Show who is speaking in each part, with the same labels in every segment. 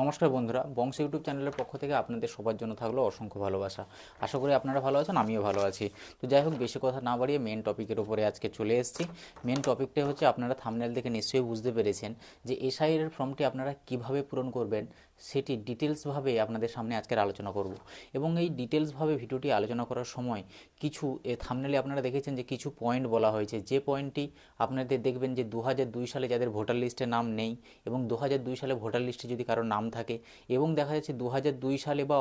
Speaker 1: নমস্কার বন্ধুরা, বংশ ইউটিউব চ্যানেলের পক্ষ থেকে আপনাদের সবার জন্য থাকল অসংখ্য ভালোবাসা। আশা করি আপনারা ভালো আছেন, আমিও ভালো আছি। তো যাই হোক, বেশি কথা না বাড়িয়ে মেন টপিকের উপরে আজকে চলে এসেছি। মেন টপিকটা হচ্ছে আপনারা থামনেল দেখে নিশ্চয়ই বুঝতে পেরেছেন যে এসআইয়ের ফর্মটি আপনারা কীভাবে পূরণ করবেন সেটি ডিটেলসভাবে আপনাদের সামনে আজকের আলোচনা করব। এবং এই ডিটেলসভাবে ভিডিওটি আলোচনা করার সময় কিছু, এ থামনেলে আপনারা দেখেছেন যে কিছু পয়েন্ট বলা হয়েছে। যে পয়েন্টটি আপনাদের দেখবেন যে দু সালে যাদের ভোটার লিস্টে নাম নেই এবং দু সালে ভোটার লিস্টে যদি কারও নাম থাকে এবং দেখা যাচ্ছে দু সালে বা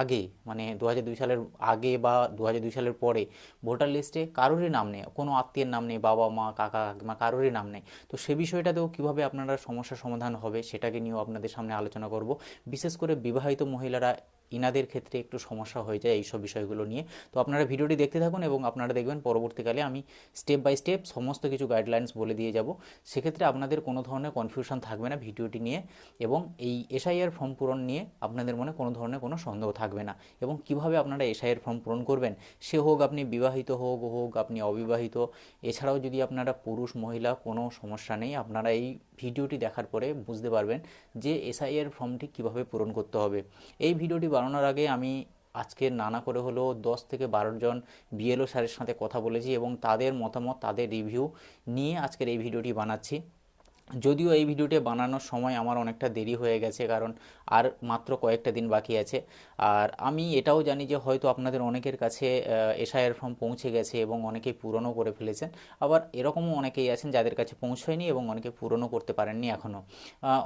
Speaker 1: আগে মানে দু সালের আগে বা দু সালের পরে ভোটার লিস্টে কারোরই নাম নেই, কোনো আত্মীয়ের নাম নেই, বাবা, মা, কাকা, কাকিমা, কারোরই নাম নেই। তো সে বিষয়টাতেও কীভাবে আপনারা সমস্যার সমাধান হবে সেটাকে নিয়েও আপনাদের সামনে আলোচনা করব। বিশেষ করে বিবাহিত মহিলারা ইনাদের ক্ষেত্রে একটু সমস্যা হয়ে যায় এইসব বিষয়গুলো নিয়ে। তো আপনারা ভিডিওটি দেখতে থাকুন এবং আপনারা দেখবেন পরবর্তীকালে আমি স্টেপ বাই স্টেপ সমস্ত কিছু গাইডলাইন্স বলে দিয়ে যাব। সেক্ষেত্রে আপনাদের কোনো ধরনের কনফিউশন থাকবে না ভিডিওটি নিয়ে এবং এই এসআইআর ফর্ম পূরণ নিয়ে আপনাদের মনে কোনো ধরনের কোনো সন্দেহ থাকবে না এবং কীভাবে আপনারা এসআইআর ফর্ম পূরণ করবেন? সে হোক আপনি বিবাহিত হোক হোক আপনি অবিবাহিত, এছাড়াও যদি আপনারা পুরুষ, মহিলা কোনো সমস্যা নেই, আপনারা এই ভিডিওটি দেখার পরে বুঝতে পারবেন যে এসআইআর ফর্মটি কীভাবে পূরণ করতে হবে। এই ভিডিওটি বানানোর আগে আমি আজকে নানা করে হলো দশ থেকে বারো জন বিএলও স্যারের সাথে কথা বলেছি এবং তাদের মতামত, তাদের রিভিউ নিয়ে আজকের এই ভিডিওটি বানাচ্ছি। যদিও এই ভিডিওটি বানানোর সময় আমার অনেকটা দেরি হয়ে গেছে, কারণ আর মাত্র কয়েকটা দিন বাকি আছে। আর আমি এটাও জানি যে হয়তো আপনাদের অনেকের কাছে এসআইআর ফর্ম পৌঁছে গেছে এবং অনেকেই পূরণও করে ফেলেছেন। আবার এরকমও অনেকেই আছেন যাদের কাছে পৌঁছয়নি এবং অনেকে পূরণও করতে পারেননি এখনও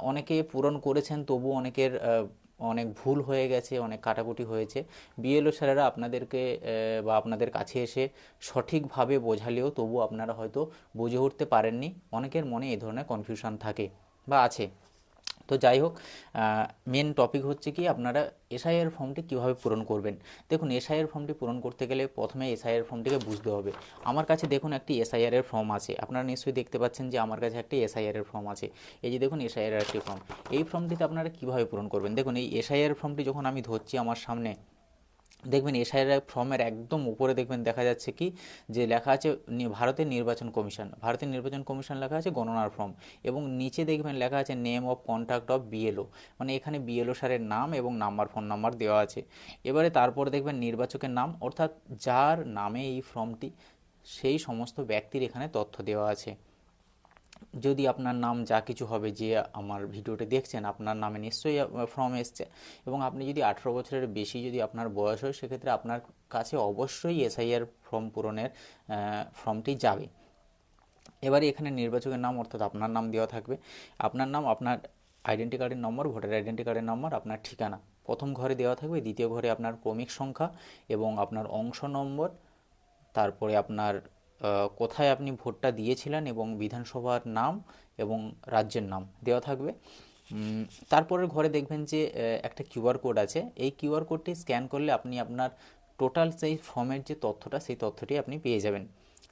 Speaker 1: অনেকে পূরণ করেছেন তবু অনেকের অনেক ভুল হয়ে গেছে, অনেক কাটাকুটি হয়েছে। বিএলও স্যারেরা আপনাদেরকে বা আপনাদের কাছে এসে সঠিকভাবে বোঝালেও তবু আপনারা হয়তো বুঝে উঠতে পারেননি। অনেকের মনে এই ধরনের কনফিউশন থাকে বা আছে। তো যাই হোক মেন টপিক হচ্ছে কি আপনারা এসআইআর ফর্মটি কীভাবে পূরণ করবেন? দেখুন এসআইআর ফর্মটি পূরণ করতে গেলে প্রথমে এসআইআর ফর্মটিকে বুঝতে হবে। আমার কাছে দেখুন একটি এসআইআর এর ফর্ম আছে। আপনারা নিশ্চয়ই দেখতে পাচ্ছেন যে আমার কাছে একটি এসআইআর এর ফর্ম আছে। এই যে দেখুন এসআইআর একটি ফর্ম এই ফর্মটিতে আপনারা কীভাবে পূরণ করবেন? দেখুন, এই এসআইআর ফর্মটি যখন আমি ধরছি আমার সামনে দেখবেন এসআইআর ফর্মের একদম উপরে দেখবেন দেখা যাচ্ছে কি, যে লেখা আছে ভারতের নির্বাচন কমিশন। ভারতের নির্বাচন কমিশন লেখা আছে গণনার ফর্ম এবং নিচে দেখবেন লেখা আছে name of contact of BLO মানে এখানে বিএলও স্যারের নাম এবং নাম্বার ফোন নাম্বার দেওয়া আছে। এবারে তারপর দেখবেন নির্বাচকের নাম, অর্থাৎ যার নামে এই ফর্মটি সেই সমস্ত ব্যক্তির এখানে তথ্য দেওয়া আছে। যদি আপনার নাম যা কিছু হবে যে আমার ভিডিওটি দেখছেন, আপনার নামে নিশ্চয়ই ফর্ম এসছে। এবং আপনি যদি আঠেরো বছরের বেশি যদি আপনার বয়স হয়, সেক্ষেত্রে আপনার কাছে অবশ্যই এসআইআর ফর্ম পূরণের ফর্মটি যাবে। এবারে এখানে নির্বাচকের নাম, অর্থাৎ আপনার নাম দেওয়া থাকবে। আপনার নাম, আপনার আইডেন্টি কার্ডের নম্বর ভোটার আইডেন্টি কার্ডের নম্বর আপনার ঠিকানা। প্রথম ঘরে দেওয়া থাকবে, দ্বিতীয় ঘরে আপনার ক্রমিক সংখ্যা এবং আপনার অংশ নম্বর, তারপরে আপনার কোথায় আপনি ভোটটা দিয়েছিলেন এবং বিধানসভার নাম এবং রাজ্যের নাম দেওয়া থাকবে। তারপরের ঘরে দেখবেন যে একটা কিউআর কোড আছে। এই কিউআর কোডটি স্ক্যান করলে আপনি আপনার টোটাল সেই ফর্মের যে তথ্যটা, সেই তথ্যটি আপনি পেয়ে যাবেন।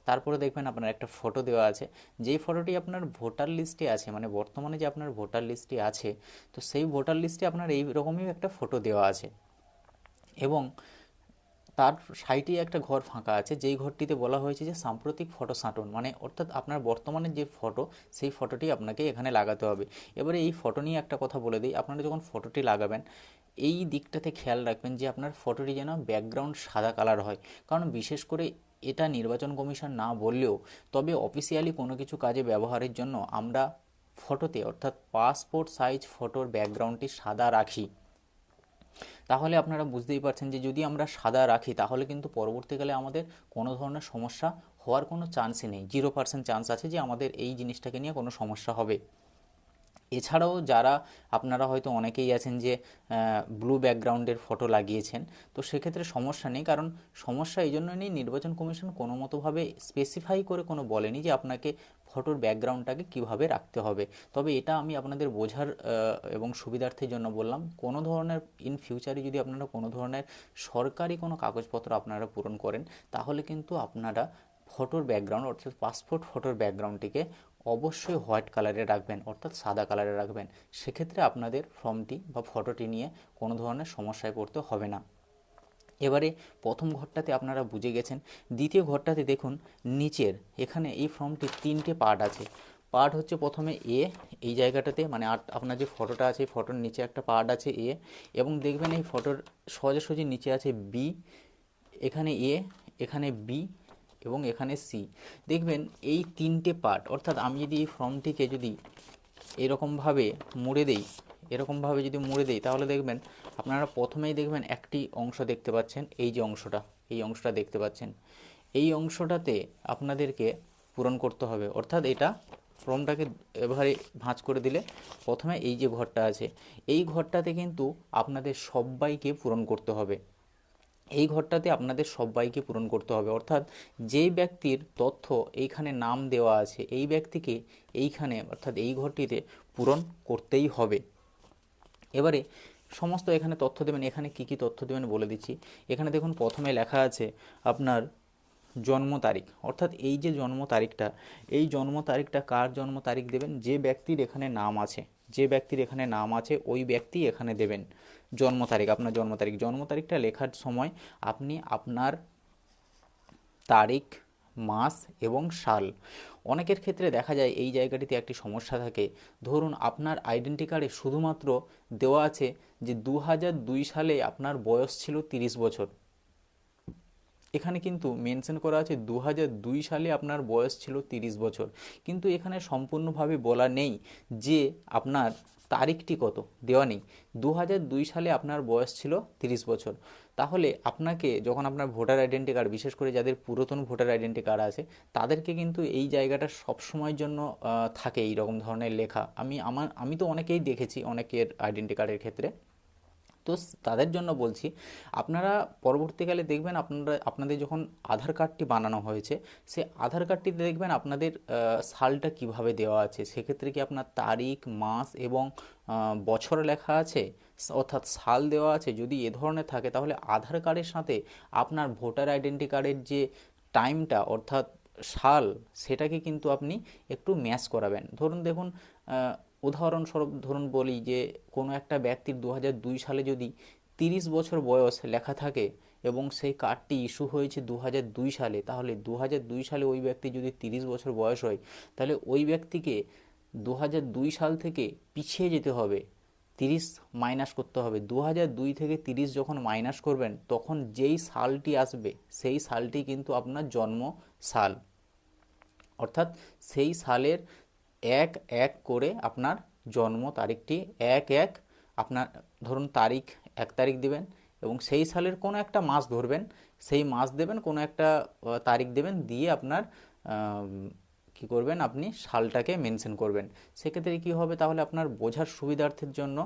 Speaker 1: তারপরে দেখবেন আপনার একটা ফটো দেওয়া আছে। যেই ফটোটি আপনার ভোটার লিস্টে আছে মানে বর্তমানে যে আপনার ভোটার লিস্টে আছে, তো সেই ভোটার লিস্টে আপনার এই রকমই একটা ফটো দেওয়া আছে। এবং তার সাইডে একটা ঘর ফাঁকা আছে, যেই ঘরটিতে বলা হয়েছে যে সাম্প্রতিক ফটো সাঁটুন। মানে অর্থাৎ আপনার বর্তমানে যে ফটো, সেই ফটোটি আপনাকে এখানে লাগাতে হবে। এবারে এই ফটো নিয়ে একটা কথা বলে দিই। আপনারা যখন ফটোটি লাগাবেন, এই দিকটাতে খেয়াল রাখবেন যে আপনার ফটোটি যেন ব্যাকগ্রাউন্ড সাদা কালার হয়। কারণ বিশেষ করে এটা নির্বাচন কমিশন না বললেও, তবে অফিসিয়ালি কোনো কিছু কাজে ব্যবহারের জন্য আমরা ফটোতে, অর্থাৎ পাসপোর্ট সাইজ ফটোর ব্যাকগ্রাউন্ডটি সাদা রাখি। তাহলে আপনারা বুঝতেই পারছেন যে যদি আমরা সাদা রাখি, তাহলে কিন্তু পরবর্তীকালে আমাদের কোনো ধরনের সমস্যা হওয়ার কোনো চান্সই নেই। জিরো পার্সেন্ট চান্স আছে যে আমাদের এই জিনিসটাকে নিয়ে কোনো সমস্যা হবে। এছাড়াও যারা, আপনারা হয়তো অনেকেই আছেন যে ব্লু ব্যাকগ্রাউন্ডের ফটো লাগিয়েছেন, তো সেক্ষেত্রে সমস্যা নেই। কারণ সমস্যা এই জন্য নেই, নির্বাচন কমিশন কোনো মতোভাবে স্পেসিফাই করে কোনো বলেনি যে আপনাকে ফটোর ব্যাকগ্রাউন্ডটাকে কীভাবে রাখতে হবে? তবে এটা আমি আপনাদের বোঝার এবং সুবিধার্থের জন্য বললাম, কোনো ধরনের ইন ফিউচারে যদি আপনারা কোনো ধরনের সরকারি কোনো কাগজপত্র আপনারা পূরণ করেন, তাহলে কিন্তু আপনারা ফটোর ব্যাকগ্রাউন্ড, অর্থাৎ পাসপোর্ট ফটোর ব্যাকগ্রাউন্ডটিকে অবশ্যই হোয়াইট কালারে রাখবেন, অর্থাৎ সাদা কালারে রাখবেন। সেক্ষেত্রে আপনাদের ফর্মটি বা ফটোটি নিয়ে কোনো ধরনের সমস্যায় পড়তে হবে না। এবারে প্রথম ঘরটাতে আপনারা বুঝে গেছেন। দ্বিতীয় ঘরটাতে দেখুন, নিচের, এখানে এই ফর্মটির তিনটে পার্ট আছে। পার্ট হচ্ছে প্রথমে এ এই জায়গাটাতে মানে আট- আপনার যে ফটোটা আছে, এই ফটোর নিচে একটা পার্ট আছে এ এবং দেখবেন এই ফটোর সোজাসুজি নিচে আছে বি এখানে এ এখানে বি এবং এখানে সি দেখবেন, এই তিনটে পার্ট, অর্থাৎ আমি যদি এই ফর্মটিকে যদি এরকমভাবে মুড়ে দেই এরকমভাবে যদি মুড়ে দেই, তাহলে দেখবেন আপনারা প্রথমেই দেখবেন একটি অংশ দেখতে পাচ্ছেন, এই যে অংশটা, এই অংশটা দেখতে পাচ্ছেন। এই অংশটাতে আপনাদেরকে পূরণ করতে হবে। অর্থাৎ এটা ফর্মটাকে এবারে ভাঁজ করে দিলে প্রথমে এই যে ঘরটা আছে, এই ঘরটাতে কিন্তু আপনাদের সবাইকে পূরণ করতে হবে। এই ঘরটাতে আপনাদের সবাইকে পূরণ করতে হবে। অর্থাৎ যেই ব্যক্তির তথ্য এইখানে নাম দেওয়া আছে, এই ব্যক্তিকে এইখানে, অর্থাৎ এই ঘরটিতে পূরণ করতেই হবে। এবারে সমস্ত এখানে তথ্য দেবেন, এখানে কি কি তথ্য দেবেন বলে দিচ্ছি। এখানে দেখুন প্রথমে লেখা আছে আপনার জন্ম তারিখ। অর্থাৎ এই যে জন্ম তারিখটা, এই জন্ম তারিখটা কার জন্ম তারিখ দেবেন? যে ব্যক্তির এখানে নাম আছে, যে ব্যক্তির এখানে নাম আছে, ওই ব্যক্তি এখানে দেবেন জন্ম তারিখ, আপনার জন্ম তারিখ। জন্ম তারিখটা লেখার সময় আপনি আপনার তারিখ, মাস এবং সাল অনেকের ক্ষেত্রে দেখা যায় এই জায়গাটিতে একটি সমস্যা থাকে। ধরুন, আপনার আইডেন্টি কার্ডে শুধুমাত্র দেওয়া আছে যে দু সালে আপনার বয়স ছিল তিরিশ বছর। এখানে কিন্তু মেনশন করা আছে দু সালে আপনার বয়স ছিল তিরিশ বছর। কিন্তু এখানে সম্পূর্ণভাবে বলা নেই যে আপনার তারিখটি কত, দেওয়া নেই। দু সালে আপনার বয়স ছিল তিরিশ বছর। তাহলে আপনাকে যখন আপনার ভোটার আইডেন্টি কার্ড, বিশেষ করে যাদের পুরাতন ভোটার আইডেন্টি কার্ড আছে, তাদেরকে কিন্তু এই জায়গাটা সবসময়ের জন্য থাকে এই রকম ধরনের লেখা। আমি আমার, আমি তো অনেকেই দেখেছি অনেকের আইডেন্টি কার্ডের ক্ষেত্রে। তো তাদের জন্য বলছি, আপনারা পরবর্তীকালে দেখবেন আপনারা, আপনাদের যখন আধার কার্ডটি বানানো হয়েছে, সে আধার কার্ডটিতে দেখবেন আপনাদের সালটা কীভাবে দেওয়া আছে। সেক্ষেত্রে কি আপনার তারিখ, মাস এবং বছর লেখা আছে? অর্থাৎ সাল দেওয়া আছে। যদি এ ধরনের থাকে, তাহলে আধার কার্ডের সাথে আপনার ভোটার আইডেন্টি কার্ডের যে টাইমটা, অর্থাৎ সাল, সেটাকে কিন্তু আপনি একটু ম্যাচ করাবেন। ধরুন দেখুন উদাহরণস্বরূপ ধরুন বলি যে কোনো একটা ব্যক্তির দু সালে যদি তিরিশ বছর বয়স লেখা থাকে এবং সেই কার্ডটি ইস্যু হয়েছে দু সালে, তাহলে দু সালে ওই ব্যক্তি যদি তিরিশ বছর বয়স হয়, তাহলে ওই ব্যক্তিকে দু সাল থেকে পিছিয়ে যেতে হবে, তিরিশ মাইনাস করতে হবে। দু দুই থেকে তিরিশ যখন মাইনাস করবেন, তখন যেই সালটি আসবে, সেই সালটি কিন্তু আপনার জন্ম সাল। অর্থাৎ সেই সালের এক এক করে আপনার জন্ম তারিখটি এক এক আপনার ধরুন তারিখ এক তারিখ দিবেন এবং সেই সালের কোনো একটা মাস ধরবেন। সেই মাস দেবেন, কোনো একটা তারিখ দেবেন, দিয়ে আপনার কি করবেন? আপনি সালটাকে মেনশন করবেন। সেক্ষেত্রে কি হবে? তাহলে আপনার বোঝার সুবিধার্থের জন্য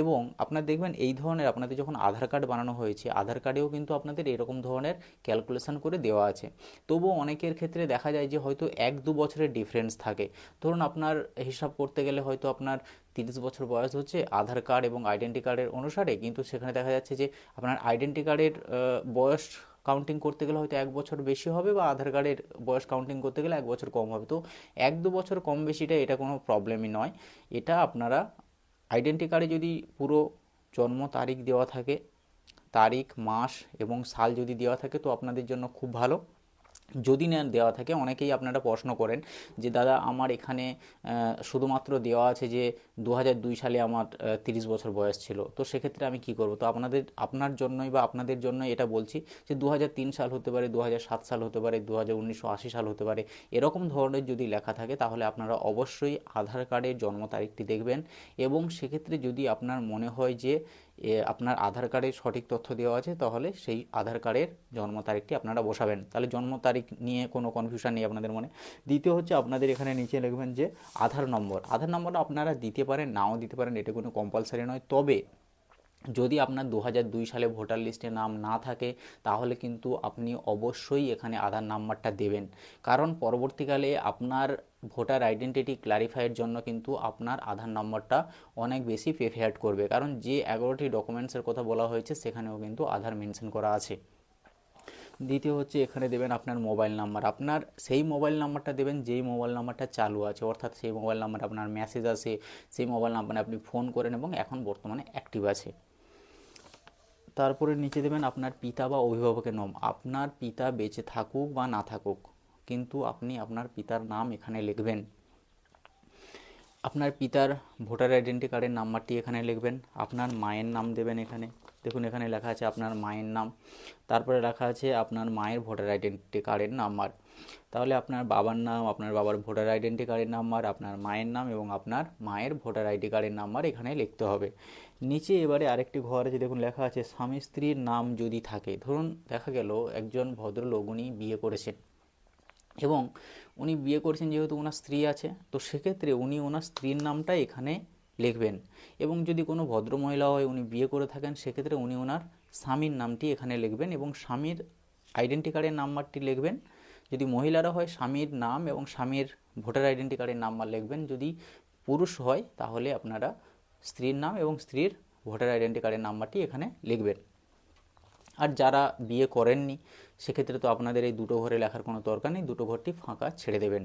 Speaker 1: এবং আপনার দেখবেন এই ধরনের আপনাদের যখন আধার কার্ড বানানো হয়েছে, আধার কার্ডেও কিন্তু আপনাদের এরকম ধরনের ক্যালকুলেশন করে দেওয়া আছে। তবুও অনেকের ক্ষেত্রে দেখা যায় যে হয়তো এক দু বছরের ডিফারেন্স থাকে। ধরুন আপনার হিসাব করতে গেলে হয়তো আপনার তিরিশ বছর বয়স হচ্ছে আধার কার্ড এবং আইডেন্টি কার্ডের অনুসারে, কিন্তু সেখানে দেখা যাচ্ছে যে আপনার আইডেন্টি কার্ডের বয়স কাউন্টিং করতে গেলে হয়তো এক বছর বেশি হবে বা আধার কার্ডের বয়স কাউন্টিং করতে গেলে এক বছর কম হবে। তো এক দু বছর কম বেশিটা এটা কোনো প্রবলেমই নয়। এটা আপনারা আইডেন্টি কার্ডে যদি পুরো জন্ম তারিখ দেওয়া থাকে, তারিখ, মাস এবং সাল যদি দেওয়া থাকে তো আপনাদের জন্য খুব ভালো। যদি না দেওয়া থাকে, অনেকেই আপনারা প্রশ্ন করেন যে, দাদা, আমার এখানে শুধুমাত্র দেওয়া আছে যে দু সালে আমার তিরিশ বছর বয়স ছিল। তো সেক্ষেত্রে আমি কি করব? তো আপনাদের, আপনার জন্যই বা আপনাদের জন্য এটা বলছি যে দু সাল হতে পারে দু সাল হতে পারে দু সাল হতে পারে, এরকম ধরনের যদি লেখা থাকে তাহলে আপনারা অবশ্যই আধার কার্ডের জন্ম তারিখটি দেখবেন এবং সেক্ষেত্রে যদি আপনার মনে হয় যে আপনার আধার কার্ডের সঠিক তথ্য দেওয়া আছে তাহলে সেই আধার কার্ডের জন্ম তারিখটি আপনারা বসাবেন। তাহলে জন্ম তারিখ নিয়ে কোনো কনফিউশন নেই আপনাদের মনে। দ্বিতীয় হচ্ছে আপনাদের এখানে নিচে লিখবেন যে আধার নম্বর। আধার নম্বরটা আপনারা দিতে পারেন, নাও দিতে পারেন, এটা কোনো কম্পালসারি নয়। তবে যদি আপনার দু সালে ভোটার লিস্টে নাম না থাকে, তাহলে কিন্তু আপনি অবশ্যই এখানে আধার নাম্বারটা দেবেন। কারণ পরবর্তীকালে আপনার ভোটার আইডেন্টিটি ক্লারিফাইয়ের জন্য কিন্তু আপনার আধার নম্বরটা অনেক বেশি প্রেফার্ড করবে। কারণ যে এগারোটি ডকুমেন্টসের কথা বলা হয়েছে, সেখানেও কিন্তু আধার মেনশন করা আছে। দ্বিতীয় হচ্ছে এখানে দেবেন আপনার মোবাইল নাম্বার। আপনার সেই মোবাইল নাম্বারটা দেবেন, যেই মোবাইল নাম্বারটা চালু আছে, অর্থাৎ সেই মোবাইল নাম্বার আপনার মেসেজ আসে, সেই মোবাইল নাম্বারে আপনি ফোন করেন এবং এখন বর্তমানে অ্যাক্টিভ আছে। তারপরে নিচে দেবেন আপনার পিতা বা অভিভাবকের নাম। আপনার পিতা বেঁচে থাকুক বা না থাকুক, কিন্তু আপনি আপনার পিতার নাম এখানে লিখবেন। আপনার পিতার ভোটার আইডেন্টি কার্ডের নাম্বারটি এখানে লিখবেন। আপনার মায়ের নাম দেবেন এখানে। দেখুন, এখানে লেখা আছে আপনার মায়ের নাম, তারপরে লেখা আছে আপনার মায়ের ভোটার আইডেন্টি কার্ডের নাম্বার। তাহলে আপনার বাবার নাম, আপনার বাবার ভোটার আইডেন্টি কার্ডের নাম্বার, আপনার মায়ের নাম এবং আপনার মায়ের ভোটার আইডি কার্ডের নাম্বার এখানে লিখতে হবে। নিচে এবারে আরেকটি ঘর আছে, দেখুন, লেখা আছে, স্বামী স্ত্রীর নাম যদি থাকে। ধরুন, দেখা গেল একজন ভদ্রলোক উনি বিয়ে করেছেন এবং উনি বিয়ে করেছেন যেহেতু ওনার স্ত্রী আছে, তো সেক্ষেত্রে উনি ওনার স্ত্রীর নামটা এখানে লিখবেন। এবং যদি কোনো ভদ্র মহিলা হয় উনি বিয়ে করে থাকেন, সেক্ষেত্রে উনি ওনার স্বামীর নামটি এখানে লিখবেন এবং স্বামীর আইডেন্টি কার্ডের নাম্বারটি লিখবেন। যদি মহিলারা হয় স্বামীর নাম এবং স্বামীর ভোটার আইডেন্টি কার্ডের নাম্বার লিখবেন। যদি পুরুষ হয় তাহলে আপনারা স্ত্রীর নাম এবং স্ত্রীর ভোটার আইডেন্টি কার্ডের নাম্বারটি এখানে লিখবেন। আর যারা বিয়ে করেননি, সেক্ষেত্রে তো আপনাদের এই দুটো ঘরে লেখার কোনো দরকার নেই, দুটো ঘরটি ফাঁকা ছেড়ে দেবেন।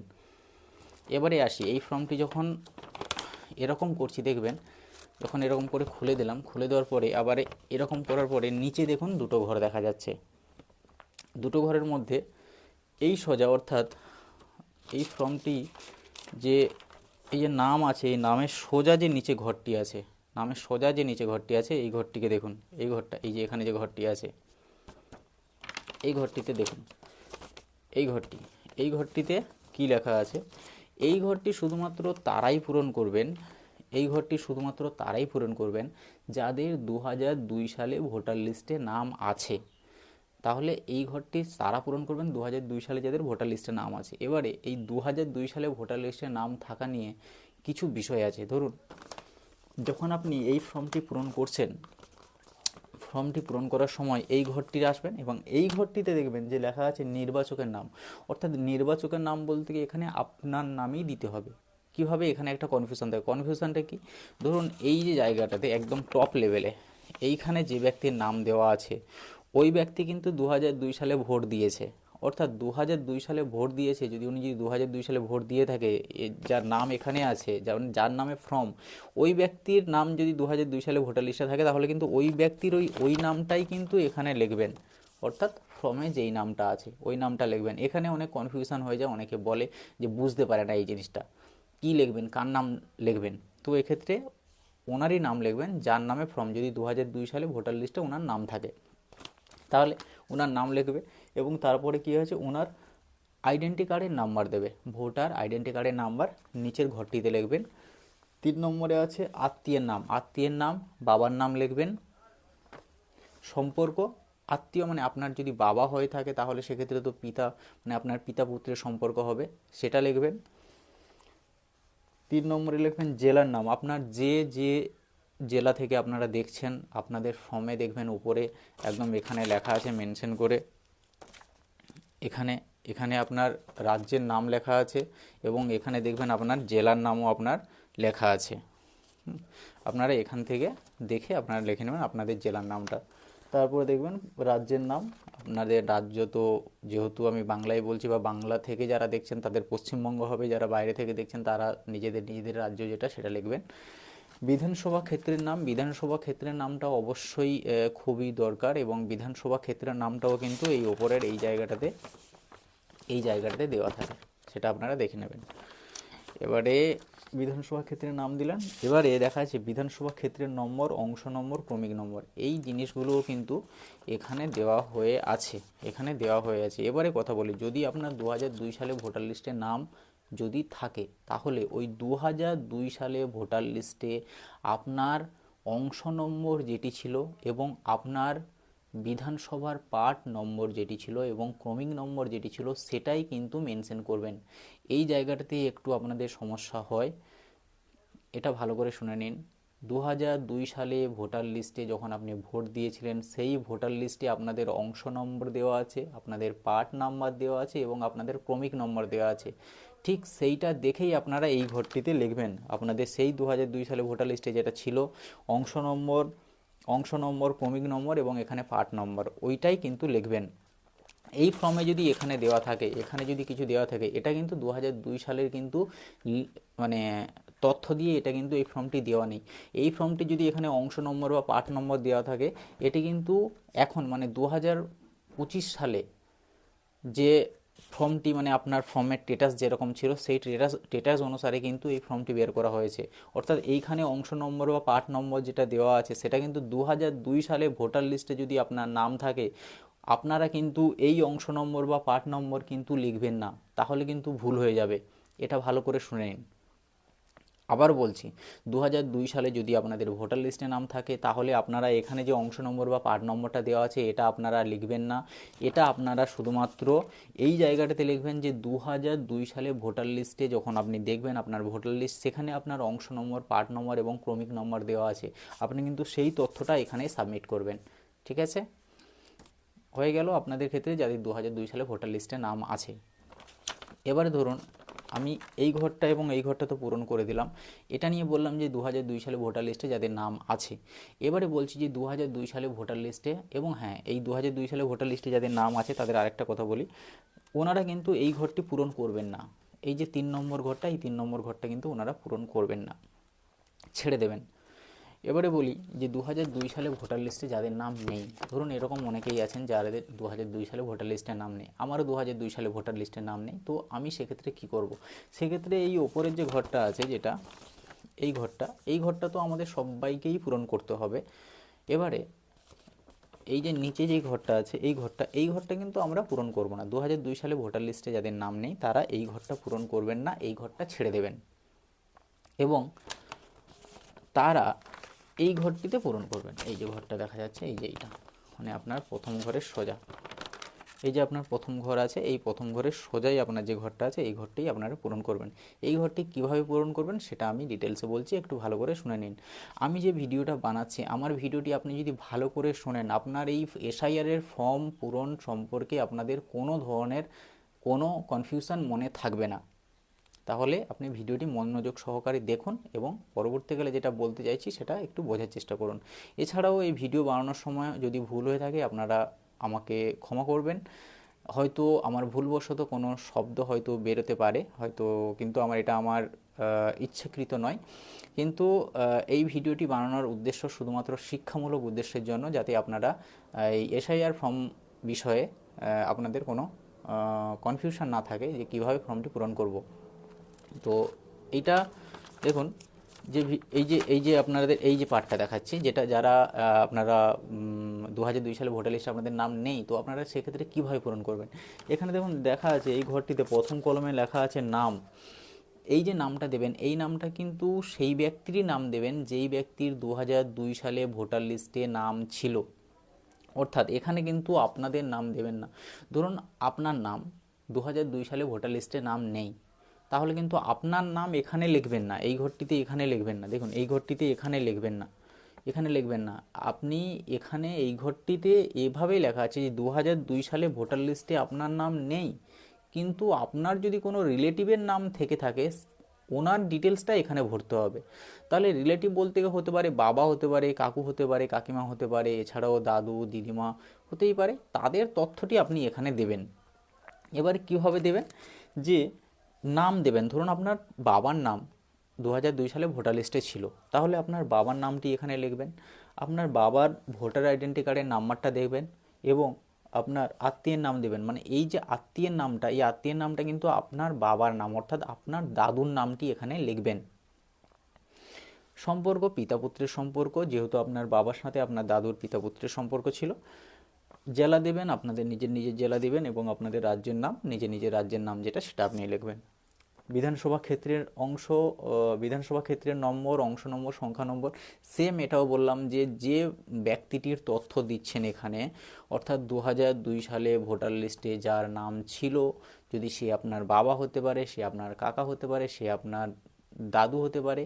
Speaker 1: এবারে আসি, এই ফর্মটি যখন এরকম করছি, দেখবেন। যখন এরকম করে খুলে দিলাম, খুলে দেওয়ার পরে, আবার এরকম করার পরে নিচে দেখুন দুটো ঘর দেখা যাচ্ছে। দুটো ঘরের মধ্যে এই সোজা, অর্থাৎ এই ফর্মটি যে, এই যে নাম আছে, এই নামের সোজা যে নিচে ঘরটি আছে, নামের সোজা যে নিচে ঘরটি আছে, এই ঘরটিকে দেখুন। এই ঘরটা, এই যে এখানে যে ঘরটি আছে, এই ঘরটিতে দেখুন। এই ঘরটি, এই ঘরটিতে কি লেখা আছে? এই ঘরটি শুধুমাত্র তারাই পূরণ করবেন, এই ঘরটি শুধুমাত্র তারাই পূরণ করবেন যাদের দু দুই সালে ভোটার লিস্টে নাম আছে। তাহলে এই ঘরটি তারা পূরণ করবেন দু দুই সালে যাদের ভোটার লিস্টে নাম আছে। এবারে এই দু দুই সালে ভোটার লিস্টে নাম থাকা নিয়ে কিছু বিষয় আছে। ধরুন, যখন আপনি এই ফর্মটি পূরণ করছেন ফর্মটি পূরণ করার সময় এই ঘরটিতে আসবেন এবং এই ঘরটিতে দেখবেন যে লেখা আছে নির্বাচকের নাম। অর্থাৎ নির্বাচকের নাম বলতে গিয়ে এখানে আপনার নামই দিতে হবে। কীভাবে এখানে একটা কনফিউশন থাকে? কনফিউশনটা কি? ধরুন এই যে জায়গাটাতে একদম টপ লেভেলে এইখানে যে ব্যক্তির নাম দেওয়া আছে, ওই ব্যক্তি কিন্তু দু সালে ভোট দিয়েছে। অর্থাৎ দু সালে ভোট দিয়েছে, যদি উনি যদি দু সালে ভোট দিয়ে থাকে যার নাম এখানে আছে, যার যার নামে ফর্ম ওই ব্যক্তির নাম যদি দু সালে ভোটার লিস্টে থাকে, তাহলে কিন্তু ওই ব্যক্তির ওই ওই নামটাই কিন্তু এখানে লিখবেন। অর্থাৎ ফর্মে যেই নামটা আছে, ওই নামটা লিখবেন। এখানে অনেক কনফিউশন হয়ে যায়, অনেকে বলে যে বুঝতে পারে না এই জিনিসটা। কী লিখবেন? কার নাম লিখবেন? তো এক্ষেত্রে ওনারই নাম লিখবেন, যার নামে ফর্ম যদি দু সালে ভোটার লিস্টে ওনার নাম থাকে। তাহলে ওনার নাম লিখবে। এবং তারপরে কী হয়েছে? ওনার আইডেন্টি কার্ডের নাম্বার দেবে। ভোটার আইডেন্টি কার্ডের নাম্বার নিচের ঘরটিতে লিখবেন। তিন নম্বরে আছে আত্মীয়ের নাম। আত্মীয়ের নাম, বাবার নাম লিখবেন। সম্পর্ক, আত্মীয় মানে আপনার যদি বাবা হয়ে থাকে তাহলে সেক্ষেত্রে তো পিতা মানে আপনার পিতা পুত্রের সম্পর্ক হবে, সেটা লিখবেন। তিন নম্বরে লিখবেন জেলার নাম। আপনার যে যে জেলা থেকে আপনারা দেখছেন, আপনাদের ফর্মে দেখবেন, উপরে একদম এখানে লেখা আছে মেনশন করে। এখানে এখানে আপনার রাজ্যের নাম লেখা আছে এবং এখানে দেখবেন আপনার জেলার নামও আপনার লেখা আছে। আপনারা এখান থেকে দেখে আপনারা লিখে নেবেন আপনাদের জেলার নামটা। তারপরে দেখবেন রাজ্যের নাম, আপনাদের রাজ্য তো যেহেতু আমি বাংলায় বলছি বা বাংলা থেকে যারা দেখছেন তাদের পশ্চিমবঙ্গ হবে, যারা বাইরে থেকে দেখছেন তারা নিজেদের নিজেদের রাজ্য যেটা সেটা লিখবেন। বিধানসভা ক্ষেত্রের নাম, বিধানসভা ক্ষেত্রের নামটা অবশ্যই খুবই দরকার এবং বিধানসভা ক্ষেত্রের নামটাও কিন্তু এই ওপরের এই জায়গাটাতে এই জায়গাটাতে দেওয়া থাকে। সেটা আপনারা দেখে নেবেন। এবারে বিধানসভা ক্ষেত্রের নাম দিলেন। এবারে দেখা যাচ্ছে বিধানসভা ক্ষেত্রের নম্বর, অংশ নম্বর, ক্রমিক নম্বর, এই জিনিসগুলোও কিন্তু এখানে দেওয়া হয়ে আছে। এখানে দেওয়া হয়ে আছে। এবারে কথা বলি, যদি আপনার দু সালে ভোটার লিস্টে নাম যদি থাকে, তাহলে ওই দু দুই সালে ভোটার লিস্টে আপনার অংশ নম্বর যেটি ছিল এবং আপনার বিধানসভার পার্ট নম্বর যেটি ছিল এবং ক্রমিক নম্বর যেটি ছিল, সেটাই কিন্তু মেনশন করবেন। এই জায়গাটাতেই একটু আপনাদের সমস্যা হয়। এটা ভালো করে শুনে নিন। দু দুই সালে ভোটার লিস্টে যখন আপনি ভোট দিয়েছিলেন, সেই ভোটার লিস্টে আপনাদের অংশ নম্বর দেওয়া আছে, আপনাদের পার্ট নাম্বার দেওয়া আছে এবং আপনাদের ক্রমিক নম্বর দেওয়া আছে। ঠিক সেইটা দেখেই আপনারা এই ঘরটিতে লিখবেন। আপনাদের সেই দু সালে ভোটার লিস্টে যেটা ছিল, অংশ নম্বর অংশ নম্বর, ক্রমিক নম্বর এবং এখানে পার্ট নম্বর, ওইটাই কিন্তু লিখবেন। এই ফর্মে যদি এখানে দেওয়া থাকে, এখানে যদি কিছু দেওয়া থাকে, এটা কিন্তু দু সালের কিন্তু মানে তথ্য দিয়ে এটা কিন্তু এই ফর্মটি দেওয়া নেই। এই ফর্মটি যদি এখানে অংশ নম্বর বা পার্ট নম্বর দেওয়া থাকে, এটি কিন্তু এখন মানে দু পঁচিশ সালে যে ফর্মটি মানে আপনার ফর্মের স্টেটাস যেরকম ছিল, সেই স্টেটাস স্টেটাস অনুসারে কিন্তু এই ফর্মটি বের করা হয়েছে। অর্থাৎ এইখানে অংশ নম্বর বা পার্ট নম্বর যেটা দেওয়া আছে, সেটা কিন্তু দু সালে ভোটার লিস্টে যদি আপনার নাম থাকে, আপনারা কিন্তু এই অংশ নম্বর বা পার্ট নম্বর কিন্তু লিখবেন না, তাহলে কিন্তু ভুল হয়ে যাবে। এটা ভালো করে শুনে নিন। আবার বলছি দু সালে যদি আপনাদের ভোটার লিস্টে নাম থাকে, তাহলে আপনারা এখানে যে অংশ নম্বর বা পার্ট নম্বরটা দেওয়া আছে, এটা আপনারা লিখবেন না। এটা আপনারা শুধুমাত্র এই জায়গাটাতে লিখবেন যে দু সালে ভোটার লিস্টে যখন আপনি দেখবেন আপনার ভোটার লিস্ট, সেখানে আপনার অংশ নম্বর, পার্ট নম্বর এবং ক্রমিক নম্বর দেওয়া আছে। আপনি কিন্তু সেই তথ্যটা এখানে সাবমিট করবেন। ঠিক আছে? হয়ে গেল আপনাদের ক্ষেত্রে যাদের দু সালে ভোটার লিস্টে নাম আছে। এবারে ধরুন আমি এই ঘরটা এবং এই ঘরটা তো পূরণ করে দিলাম। এটা নিয়ে বললাম যে দু সালে ভোটার লিস্টে যাদের নাম আছে, এবারে বলছি যে দু সালে ভোটার লিস্টে এবং হ্যাঁ এই দু সালে ভোটার লিস্টে যাদের নাম আছে, তাদের আরেকটা কথা বলি, ওনারা কিন্তু এই ঘরটি পূরণ করবেন না। এই যে তিন নম্বর ঘরটা, এই তিন নম্বর ঘরটা কিন্তু ওনারা পূরণ করবেন না। ছেড়ে দেবেন। এবারে বলি যে দু সালে ভোটার লিস্টে যাদের নাম নেই, ধরুন এরকম অনেকেই আছেন যাদের দু সালে ভোটার লিস্টে নাম নেই, আমারও দু সালে ভোটার লিস্টে নাম নেই, তো আমি সেক্ষেত্রে কি করব? সেক্ষেত্রে এই ওপরের যে ঘরটা আছে যেটা, এই ঘরটা এই ঘরটা তো আমাদের সবাইকেই পূরণ করতে হবে। এবারে এই যে নিচে যে ঘরটা আছে, এই ঘরটা এই ঘরটা কিন্তু আমরা পূরণ করব না। দু সালে ভোটার লিস্টে যাদের নাম নেই, তারা এই ঘরটা পূরণ করবেন না, এই ঘরটা ছেড়ে দেবেন। এবং তারা এই ঘরটিতে পূরণ করবেন। এই যে ঘরটা দেখা যাচ্ছে, এই যে এইটা। মানে আপনার প্রথম ঘরের সোজা। এই যে আপনার প্রথম ঘর আছে, এই প্রথম ঘরের সোজাই আপনার যে ঘরটা আছে, এই ঘরটি আপনারা পূরণ করবেন। এই ঘরটি কীভাবে পূরণ করবেন সেটা আমি ডিটেলসে বলছি, একটু ভালো করে শুনে নিন। আমি যে ভিডিওটা বানাচ্ছি, আমার ভিডিওটি আপনি যদি ভালো করে শোনেন, আপনার এই এসআইআরের ফর্ম পূরণ সম্পর্কে আপনাদের কোনো ধরনের কোনো কনফিউশন মনে থাকবে না। তাহলে আপনি ভিডিওটি মনোযোগ সহকারে দেখুন এবং পরবর্তীকালে যেটা বলতে চাইছি সেটা একটু বোঝার চেষ্টা করুন। এছাড়াও এই ভিডিও বানানোর সময় যদি ভুল হয়ে থাকে, আপনারা আমাকে ক্ষমা করবেন। হয়তো আমার ভুলবশত কোনো শব্দ হয়তো বেরোতে পারে, হয়তো কিন্তু আমার এটা আমার ইচ্ছাকৃত নয়। কিন্তু এই ভিডিওটি বানানোর উদ্দেশ্য শুধুমাত্র শিক্ষামূলক উদ্দেশ্যের জন্য, যাতে আপনারা এই এসআইআর ফর্ম বিষয়ে আপনাদের কোনো কনফিউশন না থাকে যে কীভাবে ফর্মটি পূরণ করব। তো এইটা দেখুন, যে এই যে এই যে আপনাদের, এই যে পার্টটা দেখাচ্ছি, যেটা যারা আপনারা দু হাজার দুই সালে ভোটার লিস্টে আপনাদের নাম নেই, তো আপনারা সেক্ষেত্রে কীভাবে পূরণ করবেন? এখানে দেখুন, দেখা আছে, এই ঘরটিতে প্রথম কলমে লেখা আছে নাম। এই যে নামটা দেবেন, এই নামটা কিন্তু সেই ব্যক্তিরই নাম দেবেন, যেই ব্যক্তির দু দুই সালে ভোটার লিস্টে নাম ছিল। অর্থাৎ এখানে কিন্তু আপনাদের নাম দেবেন না। ধরুন, আপনার নাম দু সালে ভোটার লিস্টে নাম নেই। তাহলে কিন্তু আপনার নাম এখানে লিখবেন না, এই ঘরটিতে এখানে লিখবেন না। দেখুন, এই ঘরটিতে এখানে লিখবেন না, এখানে লিখবেন না। আপনি এখানে এই ঘরটিতে এভাবেই লেখা আছে যে দু দুই সালে ভোটার লিস্টে আপনার নাম নেই, কিন্তু আপনার যদি কোনো রিলেটিভের নাম থেকে থাকে, ওনার ডিটেলসটা এখানে ভরতে হবে। তাহলে রিলেটিভ বলতে হতে পারে বাবা হতে পারে, কাকু হতে পারে, কাকিমা হতে পারে, এছাড়াও দাদু, দিদিমা হতেই পারে। তাদের তথ্যটি আপনি এখানে দেবেন। এবার কীভাবে দেবেন? যে নাম দেবেন। ধরুন আপনার বাবার নাম দু সালে ভোটার লিস্টে ছিল। তাহলে আপনার বাবার নামটি এখানে লিখবেন, আপনার বাবার ভোটার আইডেন্টি কার্ডের নাম্বারটা দেখবেন এবং আপনার আত্মীয়ের নাম দেবেন। মানে এই যে আত্মীয়ের নামটা, এই আত্মীয়ের নামটা কিন্তু আপনার বাবার নাম, অর্থাৎ আপনার দাদুর নামটি এখানে লিখবেন। সম্পর্ক, পিতাপুত্রের সম্পর্ক, যেহেতু আপনার বাবার সাথে আপনার দাদুর পিতাপুত্রের সম্পর্ক ছিল। জেলা দেবেন, আপনাদের নিজের নিজের জেলা দেবেন এবং আপনাদের রাজ্যের নাম, নিজের নিজের রাজ্যের নাম যেটা সেটা আপনি লিখবেন। বিধানসভা ক্ষেত্রের অংশ বিধানসভা ক্ষেত্রের নম্বর, অংশ নম্বর, সংখ্যা নম্বর সেম এটাও বললাম যে যে ব্যক্তিটির তথ্য দিচ্ছেন এখানে, অর্থাৎ দু সালে ভোটার লিস্টে যার নাম ছিল, যদি সে আপনার বাবা হতে পারে, সে আপনার কাকা হতে পারে, সে আপনার দাদু হতে পারে,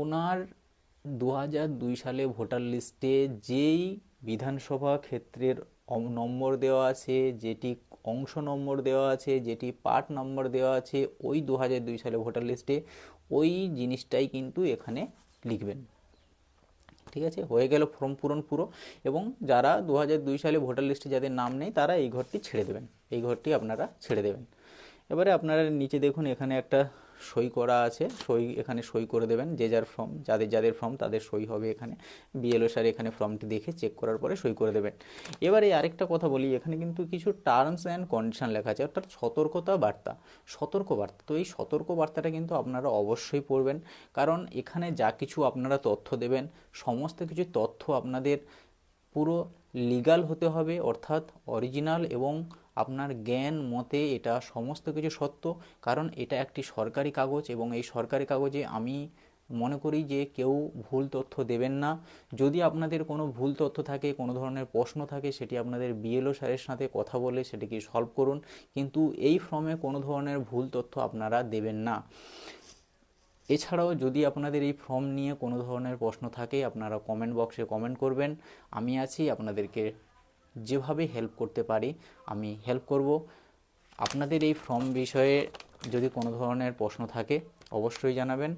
Speaker 1: ওনার দু সালে ভোটার লিস্টে যেই বিধানসভা ক্ষেত্রের নম্বর দেওয়া আছে, যেটি অংশ নম্বর দেওয়া আছে, যেটি পার্ট নম্বর দেওয়া আছে, ওই দু দুই সালে ভোটার লিস্টে ওই জিনিসটাই কিন্তু এখানে লিখবেন। ঠিক আছে? হয়ে গেল ফর্ম পূরণ পুরো এবং যারা দু দুই সালে ভোটার লিস্টে যাদের নাম নেই, তারা এই ঘরটি ছেড়ে দেবেন। এই ঘরটি আপনারা ছেড়ে দেবেন। এবারে আপনারা নিচে দেখুন, এখানে একটা সই করা আছে, সই এখানে সই করে দেবেন, যে যার ফর্ম যাদের যাদের ফর্ম তাদের সই হবে এখানে। বিএলও স্যার এখানে ফর্মটি দেখে চেক করার পরে সই করে দেবেন। এবারে আরেকটা কথা বলি, এখানে কিন্তু কিছু টার্মস অ্যান্ড কন্ডিশন লেখা আছে, অর্থাৎ সতর্কতা বার্তা, সতর্ক বার্তা। তো এই সতর্ক বার্তাটা কিন্তু আপনারা অবশ্যই পড়বেন, কারণ এখানে যা কিছু আপনারা তথ্য দেবেন, সমস্ত কিছু তথ্য আপনাদের পুরো লিগাল হতে হবে, অর্থাৎ অরিজিনাল এবং আপনার জ্ঞান, মতে এটা সমস্ত কিছু সত্য। কারণ এটা একটি সরকারি কাগজ এবং এই সরকারি কাগজে আমি মনে করি যে কেউ ভুল তথ্য দেবেন না। যদি আপনাদের কোনো ভুল তথ্য থাকে, কোনো ধরনের প্রশ্ন থাকে, সেটি আপনাদের বিএলও স্যারের সাথে কথা বলে সেটিকে সলভ করুন। কিন্তু এই ফর্মে কোনো ধরনের ভুল তথ্য আপনারা দেবেন না। এছাড়াও যদি আপনাদের এই ফর্ম নিয়ে কোনো ধরনের প্রশ্ন থাকে, আপনারা কমেন্ট বক্সে কমেন্ট করবেন। আমি আছি, আপনাদেরকে যেভাবে হেল্প করতে পারি, আমি হেল্প করব। আপনাদের এই ফর্ম বিষয়ে যদি কোনো ধরনের প্রশ্ন থাকে, অবশ্যই জানাবেন।